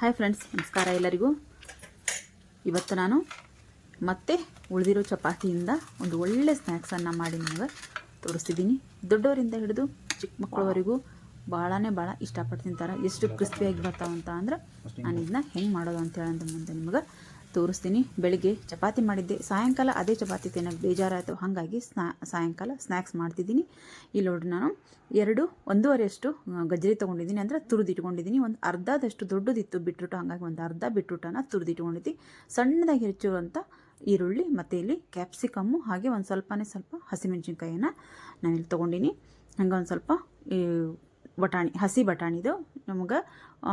Hi friends ನಮಸ್ಕಾರ ಎಲ್ಲರಿಗೂ. ಇವತ್ತು ನಾನು ಮತ್ತೆ ಉಳಿದಿರೋ ಚಪಾತಿಯಿಂದ ಒಂದು ಒಳ್ಳೆ ಸ್ನ್ಯಾಕ್ಸನ್ನು ಮಾಡಿ ನಿಮಗೆ ತೋರಿಸ್ತಿದ್ದೀನಿ. ದೊಡ್ಡವರಿಂದ ಹಿಡಿದು ಚಿಕ್ಕ ಮಕ್ಕಳವರೆಗೂ ಭಾಳನೇ ಭಾಳ ಇಷ್ಟಪಟ್ಟು ತಿಂತಾರೆ. ಎಷ್ಟು ಕ್ರಿಸ್ಪಿಯಾಗಿ ಬರ್ತಾವಂತ ಅಂದ್ರೆ ನಾನು ಇದನ್ನ ಹೆಂಗೆ ಮಾಡೋದು ಅಂತೇಳಿ ಅಂತ ಮುಂದೆ ನಿಮಗೆ. ತೋರಿಸ್ತೀನಿ. ಬೆಳಿಗ್ಗೆ ಚಪಾತಿ ಮಾಡಿದ್ದೆ. ಸಾಯಂಕಾಲ ಅದೇ ಚಪಾತಿ ತಿನ್ನ ಬೇಜಾರಾಯಿತು. ಹಾಗಾಗಿ ಸ್ನಾ, ಸಾಯಂಕಾಲ ಸ್ನ್ಯಾಕ್ಸ್ ಮಾಡ್ತಿದ್ದೀನಿ. ಇಲ್ಲಿ ನೋಡ್ರಿ ನಾನು ಎರಡು, ಒಂದೂವರೆಯಷ್ಟು ಗಜ್ಜರಿ ತೊಗೊಂಡಿದ್ದೀನಿ. ಅಂದರೆ ತುರಿದಿಟ್ಕೊಂಡಿದ್ದೀನಿ. ಒಂದು ಅರ್ಧದಷ್ಟು ದೊಡ್ಡದಿತ್ತು ಬಿಟ್ರೂಟ. ಹಾಗಾಗಿ ಒಂದು ಅರ್ಧ ಬಿಟ್ರೂಟನ ತುರಿದಿಟ್ಕೊಂಡಿದ್ದೀನಿ ಸಣ್ಣದಾಗಿ ಹೆಚ್ಚಿರುವಂಥ ಈರುಳ್ಳಿ, ಮತ್ತು ಇಲ್ಲಿ ಕ್ಯಾಪ್ಸಿಕಮ್ಮು, ಹಾಗೆ ಒಂದು ಸ್ವಲ್ಪನೇ ಸ್ವಲ್ಪ ಹಸಿಮೆಣ್ಸಿನ್ಕಾಯಿನ ನಾನಿಲ್ಲಿ ತೊಗೊಂಡಿನಿ. ಹಂಗೆ ಒಂದು ಸ್ವಲ್ಪ ಈ ಬಟಾಣಿ, ಹಸಿ ಬಟಾಣಿದು ನಮಗೆ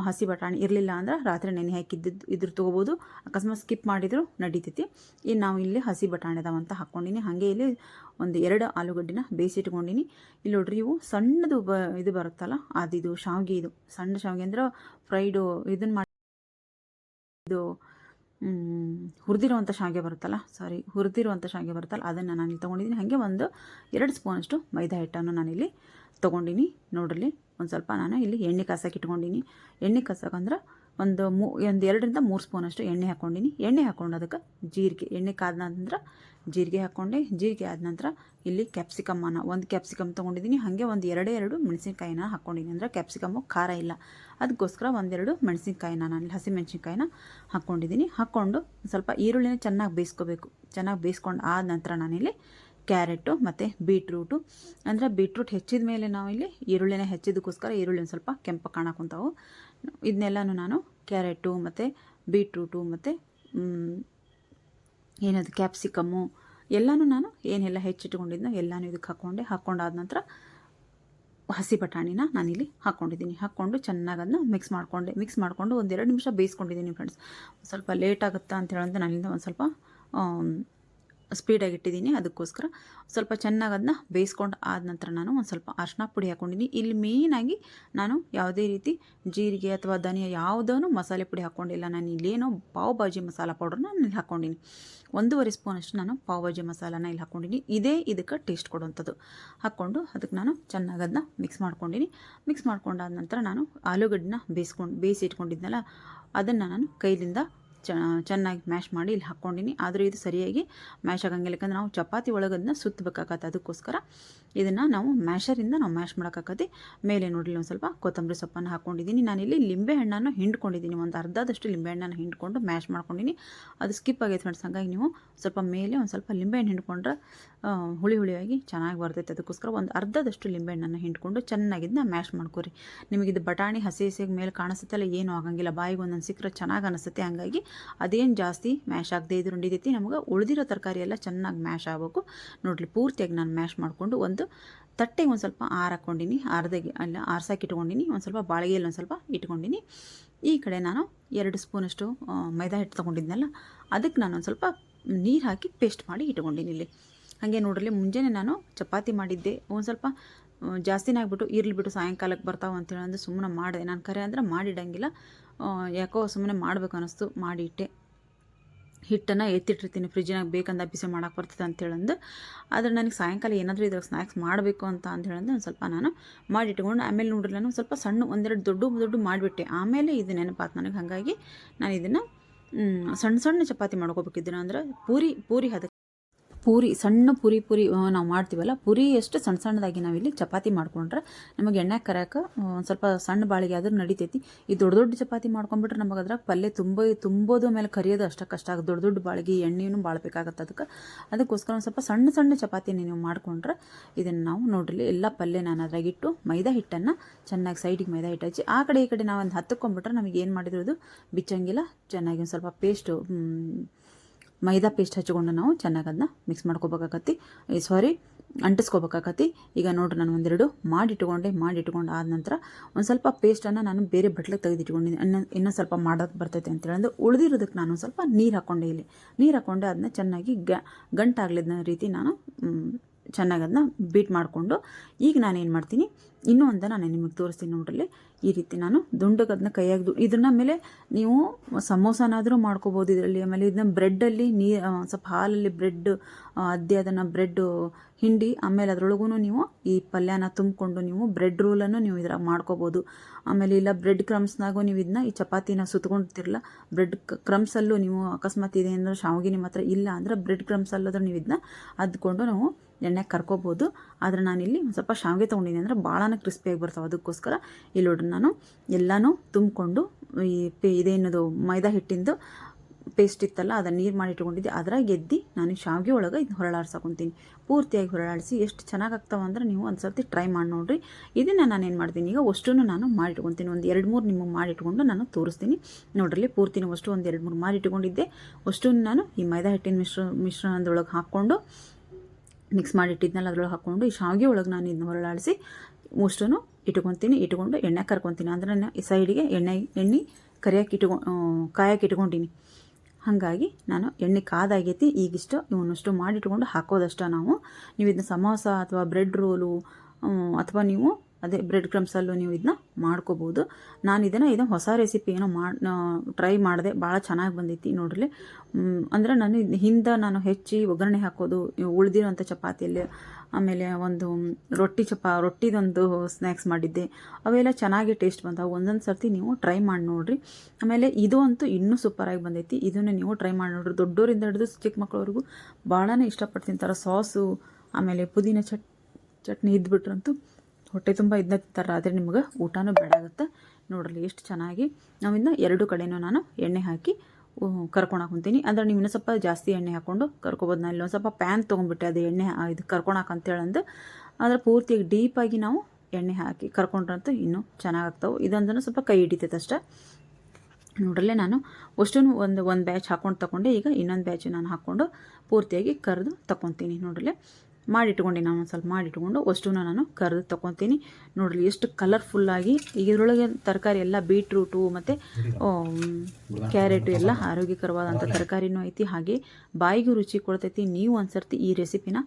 ಹಸಿ ಬಟಾಣಿ ಇರಲಿಲ್ಲ ಅಂದ್ರೆ ರಾತ್ರಿ ನೆನೆ ಹಾಕಿದ್ದು, ಇದ್ರ ತೊಗೋಬೋದು. ಅಕಸ್ಮಾತ್ ಸ್ಕಿಪ್ ಮಾಡಿದ್ರು ನಡೀತೈತಿ. ಇನ್ನು ನಾವು ಇಲ್ಲಿ ಹಸಿ ಬಟಾಣಿ ಅದಾವಂತ ಹಾಕ್ಕೊಂಡಿನಿ ಹಾಗೆ ಇಲ್ಲಿ ಒಂದು ಎರಡು ಆಲೂಗಡ್ಡಿನ ಬೇಯಿಸಿಟ್ಕೊಂಡಿನಿ ಇಲ್ಲಿ ನೋಡ್ರಿ ಇವು ಸಣ್ಣದು ಬ, ಇದು ಬರುತ್ತಲ್ಲ, ಅದಿದು, ಶಾವಿಗೆ ಇದು. ಸಣ್ಣ ಶಾವಿಗೆ ಅಂದ್ರೆ ಫ್ರೈಡು ಇದನ್ನು ಮಾಡಿ, ಇದು ಹುರಿದಿರುವಂಥ ಶಾವಿಗೆ ಬರುತ್ತಲ್ಲ ಸಾರಿ ಹುರಿದಿರುವಂಥ ಶಾವಿಗೆ ಬರುತ್ತಲ್ಲ, ಅದನ್ನು ನಾನು ಇಲ್ಲಿ ತೊಗೊಂಡಿದ್ದೀನಿ ಹಾಗೆ ಒಂದು ಎರಡು ಸ್ಪೂನಷ್ಟು ಮೈದಾ ಹಿಟ್ಟನ್ನು ನಾನಿಲ್ಲಿ ತೊಗೊಂಡಿನಿ. ನೋಡ್ರಿ. ಒಂದು ಸ್ವಲ್ಪ ನಾನು ಇಲ್ಲಿ ಎಣ್ಣೆ ಕಾಸಕ್ಕೆ ಇಟ್ಕೊಂಡಿನಿ. ಎಣ್ಣೆ ಕಾಸಕ್ಕಂದ್ರೆ ಒಂದು ಮೂ, ಒಂದು ಎರಡರಿಂದ ಮೂರು ಸ್ಪೂನಷ್ಟು ಎಣ್ಣೆ ಹಾಕ್ಕೊಂಡಿನಿ ಎಣ್ಣೆ ಹಾಕ್ಕೊಂಡು ಅದಕ್ಕೆ ಜೀರಿಗೆ, ಎಣ್ಣೆ ಕಾದ ನಂತರ ಜೀರಿಗೆ ಹಾಕ್ಕೊಂಡೆ ಜೀರಿಗೆ ಆದ ನಂತರ ಇಲ್ಲಿ ಕ್ಯಾಪ್ಸಿಕಮ್ಮನ್ನು ಒಂದು ಕ್ಯಾಪ್ಸಿಕಮ್ ತೊಗೊಂಡಿದ್ದೀನಿ ಹಾಗೆ ಒಂದು ಎರಡೇ ಎರಡು ಮೆಣಸಿನಕಾಯಿನ ಹಾಕ್ಕೊಂಡಿನಿ ಅಂದರೆ ಕ್ಯಾಪ್ಸಿಕಮ್ಮು ಖಾರ ಇಲ್ಲ. ಅದಕ್ಕೋಸ್ಕರ ಒಂದೆರಡು ಮೆಣಸಿನಕಾಯಿನ ನಾನು ಹಸಿ ಮೆಣಸಿನ್ಕಾಯಿನ ಹಾಕ್ಕೊಂಡಿದ್ದೀನಿ ಹಾಕ್ಕೊಂಡು ಸ್ವಲ್ಪ ಈರುಳ್ಳಿನ ಚೆನ್ನಾಗಿ ಬೇಯಿಸ್ಕೋಬೇಕು. ಚೆನ್ನಾಗಿ ಬೇಯಿಸ್ಕೊಂಡು ಆದ ನಂತರ ನಾನಿಲ್ಲಿ ಕ್ಯಾರೆಟು ಮತ್ತು ಬೀಟ್ರೂಟು. ಅಂದರೆ ಬೀಟ್ರೂಟ್ ಹೆಚ್ಚಿದ ಮೇಲೆ ನಾವಿಲ್ಲಿ ಈರುಳ್ಳಿನ ಹೆಚ್ಚಿದ್ದಕ್ಕೋಸ್ಕರ ಈರುಳ್ಳಿನ ಸ್ವಲ್ಪ ಕೆಂಪು ಕಾಣಕ್ಕಂತಾವು ಇದನ್ನೆಲ್ಲನೂ ನಾನು ಕ್ಯಾರೆಟು ಮತ್ತು ಬೀಟ್ರೂಟು ಮತ್ತು ಏನದು, ಕ್ಯಾಪ್ಸಿಕಮ್ಮು ಎಲ್ಲನೂ ನಾನು ಏನೆಲ್ಲ ಹೆಚ್ಚಿಟ್ಕೊಂಡಿದ್ನೋ ಎಲ್ಲನೂ ಇದಕ್ಕೆ ಹಾಕ್ಕೊಂಡೆ ಹಾಕ್ಕೊಂಡಾದ ನಂತರ ಹಸಿ ಬಟಾಣಿನ ನಾನಿಲ್ಲಿ ಹಾಕ್ಕೊಂಡಿದ್ದೀನಿ ಹಾಕ್ಕೊಂಡು ಚೆನ್ನಾಗಿ ಅದನ್ನ ಮಿಕ್ಸ್ ಮಾಡಿಕೊಂಡೆ. ಮಿಕ್ಸ್ ಮಾಡಿಕೊಂಡು ಒಂದೆರಡು ನಿಮಿಷ ಬೇಯಿಸ್ಕೊಂಡಿದ್ದೀನಿ ಫ್ರೆಂಡ್ಸ್ ಸ್ವಲ್ಪ ಲೇಟ್ ಆಗುತ್ತಾ ಅಂತ ಹೇಳಿದ್ರೆ ನಾನಿಂದ ಒಂದು ಸ್ವಲ್ಪ ಸ್ಪೀಡಾಗಿ ಇಟ್ಟಿದ್ದೀನಿ. ಅದಕ್ಕೋಸ್ಕರ ಸ್ವಲ್ಪ ಚೆನ್ನಾಗಿ ಅದನ್ನ ಬೇಯಿಸ್ಕೊಂಡು ಆದ ನಂತರ ನಾನು ಒಂದು ಸ್ವಲ್ಪ ಅರ್ಶಿನ ಪುಡಿ ಹಾಕ್ಕೊಂಡಿದ್ದೀನಿ ಇಲ್ಲಿ ಮೇಯ್ನಾಗಿ ನಾನು ಯಾವುದೇ ರೀತಿ ಜೀರಿಗೆ ಅಥವಾ ಧನಿಯಾ ಯಾವುದೂ ಮಸಾಲೆ ಪುಡಿ ಹಾಕ್ಕೊಂಡಿಲ್ಲ ನಾನು ಇಲ್ಲೇನೋ ಪಾವ್ ಭಾಜಿ ಮಸಾಲ ಪೌಡ್ರನ್ನ ನಾನು ಇಲ್ಲಿ ಹಾಕ್ಕೊಂಡಿನಿ ಒಂದೂವರೆ ಸ್ಪೂನಷ್ಟು ನಾನು ಪಾವ್ ಭಾಜಿ ಮಸಾಲನ ಇಲ್ಲಿ ಹಾಕ್ಕೊಂಡಿನಿ ಇದೇ ಇದಕ್ಕೆ ಟೇಸ್ಟ್ ಕೊಡುವಂಥದ್ದು. ಹಾಕ್ಕೊಂಡು ಅದಕ್ಕೆ ನಾನು ಚೆನ್ನಾಗಿ ಅದನ್ನ ಮಿಕ್ಸ್ ಮಾಡ್ಕೊಂಡಿನಿ. ಮಿಕ್ಸ್ ಮಾಡ್ಕೊಂಡಾದ ನಂತರ ನಾನು ಆಲೂಗಡ್ಡೆನ ಬೇಯಿಸ್ಕೊಂಡು, ಬೇಯಿಸಿ ಇಟ್ಕೊಂಡಿದ್ನಲ್ಲ, ಅದನ್ನು ನಾನು ಕೈಲಿಂದ ಚೆನ್ನಾಗಿ ಮ್ಯಾಶ್ ಮಾಡಿ ಇಲ್ಲಿ ಹಾಕ್ಕೊಂಡಿನಿ. ಆದರೂ ಇದು ಸರಿಯಾಗಿ ಮ್ಯಾಶ್ ಆಗಂಗಿಲ್ಲ. ಯಾಕಂದ್ರೆ ನಾವು ಚಪಾತಿ ಒಳಗೆ ಅದನ್ನ ಸುತ್ತಬೇಕಾಗತ್ತೆ ಅದಕ್ಕೋಸ್ಕರ ಇದನ್ನು ನಾವು ಮ್ಯಾಶರಿಂದ ನಾವು ಮ್ಯಾಶ್ ಮಾಡೋಕ್ಕಾಗತ್ತೆ ಮೇಲೆ ನೋಡಲಿ ಒಂದು ಸ್ವಲ್ಪ ಕೊತ್ತಂಬರಿ ಸೊಪ್ಪನ್ನು ಹಾಕ್ಕೊಂಡಿದ್ದೀನಿ ನಾನಿಲ್ಲಿ ಲಿಂಬೆ ಹಣ್ಣನ್ನು ಹಿಂಡ್ಕೊಂಡಿದ್ದೀನಿ. ಒಂದು ಅರ್ಧದಷ್ಟು ಲಿಂಬೆ ಹಣ್ಣನ್ನು ಹಿಂಡ್ಕೊಂಡು ಮ್ಯಾಶ್ ಮಾಡ್ಕೊಂಡಿನಿ. ಅದು ಸ್ಕಿಪ್ ಆಗೈತೆ ಫ್ರೆಂಡ್ಸ್ ಹಾಗಾಗಿ ನೀವು ಸ್ವಲ್ಪ ಮೇಲೆ ಒಂದು ಸ್ವಲ್ಪ ಲಿಂಬೆ ಹಣ್ಣು ಹಿಂಡ್ಕೊಂಡ್ರೆ ಹುಳಿ ಹುಳಿಯಾಗಿ ಚೆನ್ನಾಗಿ ಬರ್ತೈತೆ. ಅದಕ್ಕೋಸ್ಕರ ಒಂದು ಅರ್ಧದಷ್ಟು ಲಿಂಬೆ ಹಣ್ಣನ್ನು ಹಿಂಡ್ಕೊಂಡು ಚೆನ್ನಾಗಿದ್ದನ್ನ ಮ್ಯಾಶ್ ಮಾಡ್ಕೊರಿ. ನಿಮಗೆ ಇದು ಬಟಾಣಿ ಹಸಿ ಹಸಿಗೆ ಮೇಲೆ ಕಾಣಿಸುತ್ತಲ್ಲ ಏನೂ ಆಗಂಗಿಲ್ಲ. ಬಾಯಿಗೆ ಒಂದೊಂದು ಸಿಕ್ಕರೆ ಚೆನ್ನಾಗಿ ಅನಿಸುತ್ತೆ. ಹಂಗಾಗಿ ಅದೇನು ಜಾಸ್ತಿ ಮ್ಯಾಶ್ ಆಗದೆ ಇದ್ರುಂಡಿದೈತಿ ನಮಗೆ ಉಳಿದಿರೋ ತರಕಾರಿ ಎಲ್ಲ ಚೆನ್ನಾಗಿ ಮ್ಯಾಶ್ ಆಗಬೇಕು. ನೋಡಲಿ ಪೂರ್ತಿಯಾಗಿ ನಾನು ಮ್ಯಾಶ್ ಮಾಡಿಕೊಂಡು ಒಂದು ತಟ್ಟೆಗೆ ಒಂದು ಸ್ವಲ್ಪ ಆರು ಹಾಕ್ಕೊಂಡಿನಿ. ಆರದಗೆ ಅಲ್ಲ ಆರ್ಸಾಕಿ ಇಟ್ಕೊಂಡಿನಿ. ಒಂದು ಸ್ವಲ್ಪ ಬಾಳಿಗೆಯಲ್ಲಿ ಒಂದು ಸ್ವಲ್ಪ ಇಟ್ಕೊಂಡಿನಿ. ಈ ಕಡೆ ನಾನು ಎರಡು ಸ್ಪೂನಷ್ಟು ಮೈದಾ ಹಿಟ್ಟು ತೊಗೊಂಡಿದ್ನಲ್ಲ, ಅದಕ್ಕೆ ನಾನು ಒಂದು ಸ್ವಲ್ಪ ನೀರು ಹಾಕಿ ಪೇಸ್ಟ್ ಮಾಡಿ ಇಟ್ಕೊಂಡಿನಿ ಇಲ್ಲಿ. ಹಾಗೆ ನೋಡ್ರಲ್ಲಿ ಮುಂಜಾನೆ ನಾನು ಚಪಾತಿ ಮಾಡಿದ್ದೆ. ಒಂದು ಸ್ವಲ್ಪ ಜಾಸ್ತಿನೇ ಆಗಿಬಿಟ್ಟು ಇರ್ಲಿ ಬಿಟ್ಟು ಸಾಯಂಕಾಲಕ್ಕೆ ಬರ್ತಾವೆ ಅಂತೇಳಿ ಅಂದರೆ ಸುಮ್ಮನೆ ಮಾಡಿದೆ. ನಾನು ಕರೆ ಅಂದ್ರೆ ಮಾಡಿಡಂಗಿಲ್ಲ. ಯಾಕೋ ಸುಮ್ಮನೆ ಮಾಡಬೇಕು ಅನ್ನಿಸ್ತು ಮಾಡಿ ಇಟ್ಟೆ ಹಿಟ್ಟನ್ನು ಎತ್ತಿಟ್ಟಿರ್ತೀನಿ. ಫ್ರಿಜ್ಜಿನಾಗ ಬೇಕಂದ ಬಿಸಿ ಮಾಡಕ್ಕೆ ಬರ್ತದೆ ಅಂತೇಳಂದು ಆದರೆ ನನಗೆ ಸಾಯಂಕಾಲ ಏನಾದರೂ ಇದ್ರಾಗ ಸ್ನ್ಯಾಕ್ಸ್ ಮಾಡಬೇಕು ಅಂತ ಅಂತ ಹೇಳಂದು ಒಂದು ಸ್ವಲ್ಪ ನಾನು ಮಾಡಿಟ್ಕೊಂಡು, ಆಮೇಲೆ ನೋಡ್ರಿ ನಾನು ಸ್ವಲ್ಪ ಸಣ್ಣ ಒಂದೆರಡು ದೊಡ್ಡ ದೊಡ್ಡ ಮಾಡಿಬಿಟ್ಟೆ. ಆಮೇಲೆ ಇದು ನೆನಪಾತು ನನಗೆ. ಹಾಗಾಗಿ ನಾನು ಇದನ್ನು ಸಣ್ಣ ಸಣ್ಣ ಚಪಾತಿ ಮಾಡ್ಕೋಬೇಕಿದ್ದೀನಿ ಅಂದ್ರೆ ಪೂರಿ ಪೂರಿ ಹದ ಪೂರಿ, ಸಣ್ಣ ಪೂರಿ ಪೂರಿ ನಾವು ಮಾಡ್ತೀವಲ್ಲ, ಪೂರಿ ಎಷ್ಟು ಸಣ್ಣ ಸಣ್ಣದಾಗಿ ನಾವಿಲ್ಲಿ ಚಪಾತಿ ಮಾಡ್ಕೊಂಡ್ರೆ ನಮಗೆ ಎಣ್ಣೆ ಕರಕ್ಕೆ ಒಂದು ಸ್ವಲ್ಪ ಸಣ್ಣ ಬಾಳಿಗೆ ಆದರೂ ನಡಿತೈತಿ. ಈ ದೊಡ್ಡ ದೊಡ್ಡ ಚಪಾತಿ ಮಾಡ್ಕೊಂಡ್ಬಿಟ್ರೆ ನಮಗೆ ಅದ್ರಾಗ ಪಲ್ಯ ತುಂಬ, ತುಂಬೋದು ಮೇಲೆ ಕರಿಯೋದು ಅಷ್ಟೇ ಕಷ್ಟ ಆಗುತ್ತೆ ದೊಡ್ಡ ದೊಡ್ಡ ಬಾಳಿಗೆ ಎಣ್ಣೆನೂ ಬಾಳ್ಬೇಕಾಗತ್ತೆ ಅದಕ್ಕೆ ಅದಕ್ಕೋಸ್ಕರ ಒಂದು ಸ್ವಲ್ಪ ಸಣ್ಣ ಸಣ್ಣ ಚಪಾತಿ ನೀವು ಮಾಡ್ಕೊಂಡ್ರೆ ಇದನ್ನು ನಾವು ನೋಡ್ರಿ, ಎಲ್ಲ ಪಲ್ಯ ನಾನು ಅದ್ರಾಗಿಟ್ಟು ಮೈದಾ ಹಿಟ್ಟನ್ನು ಚೆನ್ನಾಗಿ ಸೈಡಿಗೆ ಮೈದಾ ಹಿಟ್ಟು ಹಚ್ಚಿ, ಆ ಕಡೆ ಈ ಕಡೆ ನಾವು ಒಂದು ಹತ್ತಕ್ಕೊಂಬಿಟ್ರೆ ನಮಗೆ ಏನು ಮಾಡಿದ್ರು ಅದು ಬಿಚ್ಚಂಗಿಲ್ಲ, ಚೆನ್ನಾಗಿ ಒಂದು ಸ್ವಲ್ಪ ಪೇಸ್ಟು ಮೈದಾ ಪೇಸ್ಟ್ ಹಚ್ಕೊಂಡು ನಾವು ಚೆನ್ನಾಗಿ ಅದನ್ನ ಮಿಕ್ಸ್ ಮಾಡ್ಕೋಬೇಕಾಗತ್ತಿ ಸಾರಿ ಅಂಟಿಸ್ಕೋಬೇಕಾಗತ್ತಿ. ಈಗ ನೋಡ್ರಿ, ನಾನು ಒಂದೆರಡು ಮಾಡಿಟ್ಕೊಂಡೆ, ಮಾಡಿಟ್ಕೊಂಡು ಆದ ನಂತರ ಒಂದು ಸ್ವಲ್ಪ ಪೇಸ್ಟನ್ನು ನಾನು ಬೇರೆ ಬಟ್ಲಿಗೆ ತೆಗೆದಿಟ್ಕೊಂಡಿದ್ದೀನಿ ಇನ್ನು, ಇನ್ನೂ ಸ್ವಲ್ಪ ಮಾಡೋಕ್ಕೆ ಬರ್ತೈತೆ ಅಂತೇಳಿ ಅಂದ್ರೆ ಉಳಿದಿರೋದಕ್ಕೆ ನಾನು ಸ್ವಲ್ಪ ನೀರು ಹಾಕ್ಕೊಂಡೆ ಇಲ್ಲಿ. ನೀರು ಹಾಕ್ಕೊಂಡೆ ಅದನ್ನ ಚೆನ್ನಾಗಿ ಗ ಗಂಟಾಗ್ಲಿದ್ದ ರೀತಿ ನಾನು ಚೆನ್ನಾಗಿ ಅದನ್ನ ಬೀಟ್ ಮಾಡಿಕೊಂಡು ಈಗ ನಾನು ಏನು ಮಾಡ್ತೀನಿ ಇನ್ನೂ ಒಂದು ನಾನು ನಿಮಗೆ ತೋರಿಸ್ತೀನಿ ನೋಡ್ರಲ್ಲಿ ಈ ರೀತಿ ನಾನು ದುಂಡಗೆ ಅದನ್ನ ಕೈಯಾಗಿ ಇದನ್ನ ಮೇಲೆ ನೀವು ಸಮೋಸನಾದರೂ ಮಾಡ್ಕೋಬೋದು ಇದರಲ್ಲಿ. ಆಮೇಲೆ ಇದನ್ನ ಬ್ರೆಡ್ಡಲ್ಲಿ ಅಲ್ಲಿ ನೀರ್ ಸ್ವಲ್ಪ ಹಾಲಲ್ಲಿ ಬ್ರೆಡ್ ಅದೇ ಅದನ್ನು ಬ್ರೆಡ್ ಹಿಂಡಿ, ಆಮೇಲೆ ಅದರೊಳಗೂ ನೀವು ಈ ಪಲ್ಯನ ತುಂಬಿಕೊಂಡು ನೀವು ಬ್ರೆಡ್ ರೋಲನ್ನು ನೀವು ಇದ್ರಾಗ ಮಾಡ್ಕೋಬೋದು. ಆಮೇಲೆ ಇಲ್ಲ ಬ್ರೆಡ್ ಕ್ರಮ್ಸ್ನಾಗೂ ನೀವು ಇದನ್ನ ಈ ಚಪಾತಿನ ಸುತ್ಕೊಂಡಿರ್ತಿರಲ್ಲ ಬ್ರೆಡ್ ಕ್ರಮ್ಸಲ್ಲೂ ನೀವು ಅಕಸ್ಮಾತ್ ಇದೆ ಅಂದ್ರೆ ಶಾವಿಗೆ ನಿಮ್ಮ ಹತ್ರ ಇಲ್ಲ ಅಂದ್ರೆ ಬ್ರೆಡ್ ಕ್ರಮ್ಸ್ ಅಲ್ಲಾದರೂ ನೀವು ಇದನ್ನ ಅದ್ಕೊಂಡು ನಾವು ಎಣ್ಣೆ ಕರ್ಕೋಬೋದು. ಆದರೆ ನಾನಿಲ್ಲಿ ಸ್ವಲ್ಪ ಶಾವಿಗೆ ತೊಗೊಂಡಿದ್ದೀನಿ ಅಂದರೆ ಭಾಳನೇ ಕ್ರಿಸ್ಪಿಯಾಗಿ ಬರ್ತಾವೆ. ಅದಕ್ಕೋಸ್ಕರ ಇಲ್ಲಿ ನೋಡ್ರಿ ನಾನು ಎಲ್ಲನೂ ತುಂಬಿಕೊಂಡು ಈ ಪೇ ಇದೇನದು ಮೈದಾ ಹಿಟ್ಟಿಂದು ಪೇಸ್ಟ್ ಇತ್ತಲ್ಲ, ಅದನ್ನು ನೀರು ಮಾಡಿ ಇಟ್ಕೊಂಡಿದ್ದೆ. ಅದ್ರಾಗ ಎದ್ದು ನಾನು ಶಾವಿಗೆ ಒಳಗೆ ಇದು ಹೊರಳಾಡ್ಸಕೊಂತೀನಿ. ಪೂರ್ತಿಯಾಗಿ ಹೊರಳಾಡಿಸಿ ಎಷ್ಟು ಚೆನ್ನಾಗಿ ಆಗ್ತಾವೆ ಅಂದ್ರೆ ನೀವು ಒಂದು ಸರ್ತಿ ಟ್ರೈ ಮಾಡಿ ನೋಡಿರಿ. ಇದನ್ನು ನಾನು ಏನು ಮಾಡ್ತೀನಿ, ಈಗ ಅಷ್ಟೂ ನಾನು ಮಾಡಿಟ್ಕೊತೀನಿ ಒಂದು ಎರಡು ಮೂರು ನಿಮಗೆ ಮಾಡಿಟ್ಕೊಂಡು ನಾನು ತೋರಿಸ್ತೀನಿ. ನೋಡ್ರಲ್ಲಿ ಪೂರ್ತಿನ ಅಷ್ಟು ಒಂದು ಎರಡು ಮೂರು ಮಾಡಿಟ್ಕೊಂಡಿದ್ದೆ ಅಷ್ಟನ್ನು ನಾನು ಈ ಮೈದಾ ಹಿಟ್ಟಿನ ಮಿಶ್ರ ಮಿಶ್ರಣದೊಳಗೆ ಹಾಕ್ಕೊಂಡು ಮಿಕ್ಸ್ ಮಾಡಿ ಇಟ್ಟಿದ್ನಲ್ಲ, ಅದ್ರೊಳಗೆ ಹಾಕ್ಕೊಂಡು ಈ ಶಾವಿಗೆ ಒಳಗೆ ನಾನು ಇದನ್ನ ಹೊರಳಾಡಿಸಿ ಅಷ್ಟನ್ನು ಇಟ್ಕೊತೀನಿ, ಇಟ್ಕೊಂಡು ಎಣ್ಣೆ ಕರ್ಕೊತೀನಿ. ಅಂದ್ರೆ ನಾನು ಸೈಡಿಗೆ ಎಣ್ಣೆ ಎಣ್ಣೆ ಕರಿಯಕ್ಕೆ ಇಟ್ಕೊ ಕಾಯಕ್ಕೆ ಇಟ್ಕೊಂಡೀನಿ. ಹಾಗಾಗಿ ನಾನು ಎಣ್ಣೆ ಕಾದಾಗೈತಿ, ಈಗಿಷ್ಟು ಇವನ್ನಷ್ಟು ಮಾಡಿಟ್ಕೊಂಡು ಹಾಕೋದಷ್ಟ ನಾವು. ನೀವು ಇದನ್ನ ಸಮೋಸ ಅಥವಾ ಬ್ರೆಡ್ ರೋಲು ಅಥವಾ ನೀವು ಅದೇ ಬ್ರೆಡ್ ಕ್ರಮ್ಸಲ್ಲೂ ನೀವು ಇದನ್ನ ಮಾಡ್ಕೋಬೋದು. ನಾನು ಇದನ್ನು ಇದನ್ನು ಹೊಸ ರೆಸಿಪಿ ಏನೋ ಮಾಡಿ ಟ್ರೈ ಮಾಡಿದೆ. ಭಾಳ ಚೆನ್ನಾಗಿ ಬಂದೈತಿ ನೋಡ್ರಿ ಅಂದರೆ ನಾನು ಹಿಂದೆ ನಾನು ಹೆಚ್ಚಿ ಒಗ್ಗರಣೆ ಹಾಕೋದು, ಉಳಿದಿರೋಂಥ ಚಪಾತಿಯಲ್ಲಿ, ಆಮೇಲೆ ಒಂದು ರೊಟ್ಟಿ ಚಪಾ, ರೊಟ್ಟಿದೊಂದು ಸ್ನ್ಯಾಕ್ಸ್ ಮಾಡಿದ್ದೆ. ಅವೆಲ್ಲ ಚೆನ್ನಾಗಿ ಟೇಸ್ಟ್ ಬಂದಾವೆ. ಒಂದೊಂದು ಸರ್ತಿ ನೀವು ಟ್ರೈ ಮಾಡಿ ನೋಡಿರಿ. ಆಮೇಲೆ ಇದು ಅಂತೂ ಇನ್ನೂ ಸೂಪರಾಗಿ ಬಂದೈತಿ. ಇದನ್ನು ನೀವು ಟ್ರೈ ಮಾಡಿ ನೋಡ್ರಿ. ದೊಡ್ಡೋರಿಂದ ಹಿಡಿದು ಚಿಕ್ಕ ಮಕ್ಕಳವರೆಗೂ ಭಾಳನೇ ಇಷ್ಟಪಟ್ಟು ತಿಂತಾರೆ ಸಾಸು, ಆಮೇಲೆ ಪುದೀನ ಚಟ್, ಚಟ್ನಿ ಇದ್ಬಿಟ್ರಂತೂ ಹೊಟ್ಟೆ ತುಂಬ ಇದನ್ನ ತಿಂತಾರೆ ಆದರೆ ನಿಮ್ಗೆ ಊಟನೂ ಬೇಡಾಗುತ್ತೆ ನೋಡ್ರಿ, ಎಷ್ಟು ಚೆನ್ನಾಗಿ ನಾವಿಂದ ಎರಡು ಕಡೆಯೂ ನಾನು ಎಣ್ಣೆ ಹಾಕಿ ಕರ್ಕೊಂಡು ಹಾಕೊಂತೀನಿ ಅಂದ್ರೆ ನೀವು ಇನ್ನೂ ಸ್ವಲ್ಪ ಜಾಸ್ತಿ ಎಣ್ಣೆ ಹಾಕ್ಕೊಂಡು ಕರ್ಕೊಬೋದು. ನಾನು ಇಲ್ಲೊಂದು ಸ್ವಲ್ಪ ಪ್ಯಾನ್ ತೊಗೊಂಡ್ಬಿಟ್ಟೆ, ಅದು ಎಣ್ಣೆ ಇದು ಕರ್ಕೊಳಕಂತೇಳಂದು ಅದರ ಪೂರ್ತಿಯಾಗಿ ಡೀಪಾಗಿ ನಾವು ಎಣ್ಣೆ ಹಾಕಿ ಕರ್ಕೊಂಡ್ರಂತೂ ಇನ್ನೂ ಚೆನ್ನಾಗಾಗ್ತಾವೆ. ಇದೊಂದನ್ನು ಸ್ವಲ್ಪ ಕೈ ಹಿಡಿತೈತೆ ಅಷ್ಟೇ. ನೋಡ್ರಲ್ಲೇ ನಾನು ಅಷ್ಟೂ ಒಂದು ಒಂದು ಬ್ಯಾಚ್ ಹಾಕ್ಕೊಂಡು ತಗೊಂಡೆ. ಈಗ ಇನ್ನೊಂದು ಬ್ಯಾಚ್ ನಾನು ಹಾಕ್ಕೊಂಡು ಪೂರ್ತಿಯಾಗಿ ಕರೆದು ತಗೊತೀನಿ ನೋಡ್ರಲ್ಲೇ? ಮಾಡಿಟ್ಕೊಂಡು ನಾನು ಒಂದು ಸ್ವಲ್ಪ ಮಾಡಿಟ್ಕೊಂಡು ಅಷ್ಟನ್ನು ನಾನು ಕರೆದು ತಗೊತೀನಿ ನೋಡ್ರಿ ಎಷ್ಟು ಕಲರ್ಫುಲ್ಲಾಗಿ ಇದರೊಳಗೆ ತರಕಾರಿ ಎಲ್ಲ ಬೀಟ್ರೂಟು ಮತ್ತು ಕ್ಯಾರೆಟು ಎಲ್ಲ ಆರೋಗ್ಯಕರವಾದಂಥ ತರಕಾರಿನೂ ಐತಿ. ಹಾಗೆ ಬಾಯಿಗೂ ರುಚಿ ಕೊಡ್ತೈತಿ. ನೀವು ಒಂದು ಸರ್ತಿ ಈ ರೆಸಿಪಿನ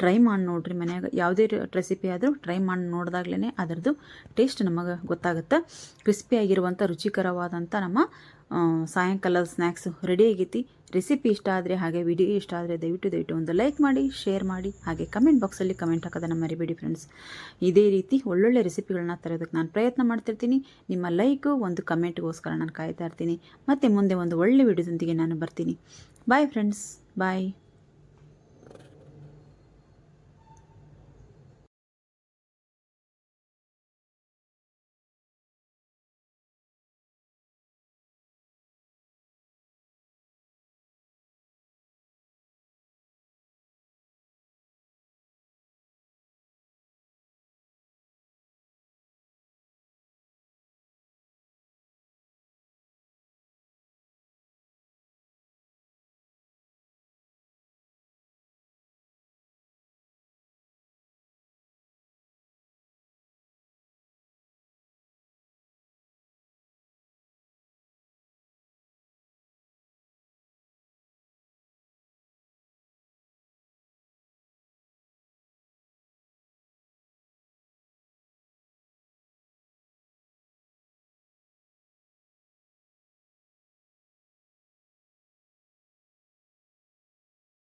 ಟ್ರೈ ಮಾಡಿ ನೋಡಿರಿ ಮನ್ಯಾಗ. ಯಾವುದೇ ರೆಸಿಪಿ ಆದರೂ ಟ್ರೈ ಮಾಡಿ ನೋಡಿದಾಗ್ಲೇ ಅದರದ್ದು ಟೇಸ್ಟ್ ನಮಗೆ ಗೊತ್ತಾಗುತ್ತೆ. ಕ್ರಿಸ್ಪಿಯಾಗಿರುವಂಥ ರುಚಿಕರವಾದಂಥ ನಮ್ಮ ಆ, ಸ್ನ್ಯಾಕ್ಸ್ ಸ್ನ್ಯಾಕ್ಸು ರೆಡಿ ಆಗೈತಿ. ರೆಸಿಪಿ ಇಷ್ಟ ಆದರೆ ಹಾಗೆ ವಿಡಿಯೋ ಇಷ್ಟ ಆದರೆ ದಯವಿಟ್ಟು ದಯವಿಟ್ಟು ಒಂದು ಲೈಕ್ ಮಾಡಿ ಶೇರ್ ಮಾಡಿ ಹಾಗೆ ಕಮೆಂಟ್ ಬಾಕ್ಸಲ್ಲಿ ಕಮೆಂಟ್ ಹಾಕೋದನ್ನು ಮರಿಬೇಡಿ ಫ್ರೆಂಡ್ಸ್ ಇದೇ ರೀತಿ ಒಳ್ಳೊಳ್ಳೆ ರೆಸಿಪಿಗಳನ್ನ ತರೋದಕ್ಕೆ ನಾನು ಪ್ರಯತ್ನ ಮಾಡ್ತಿರ್ತೀನಿ. ನಿಮ್ಮ ಲೈಕು ಒಂದು ಕಮೆಂಟ್ಗೋಸ್ಕರ ನಾನು ಕಾಯ್ತಾ ಇರ್ತೀನಿ. ಮತ್ತು ಮುಂದೆ ಒಂದು ಒಳ್ಳೆ ವಿಡಿಯೋದೊಂದಿಗೆ ನಾನು ಬರ್ತೀನಿ. Bye friends bye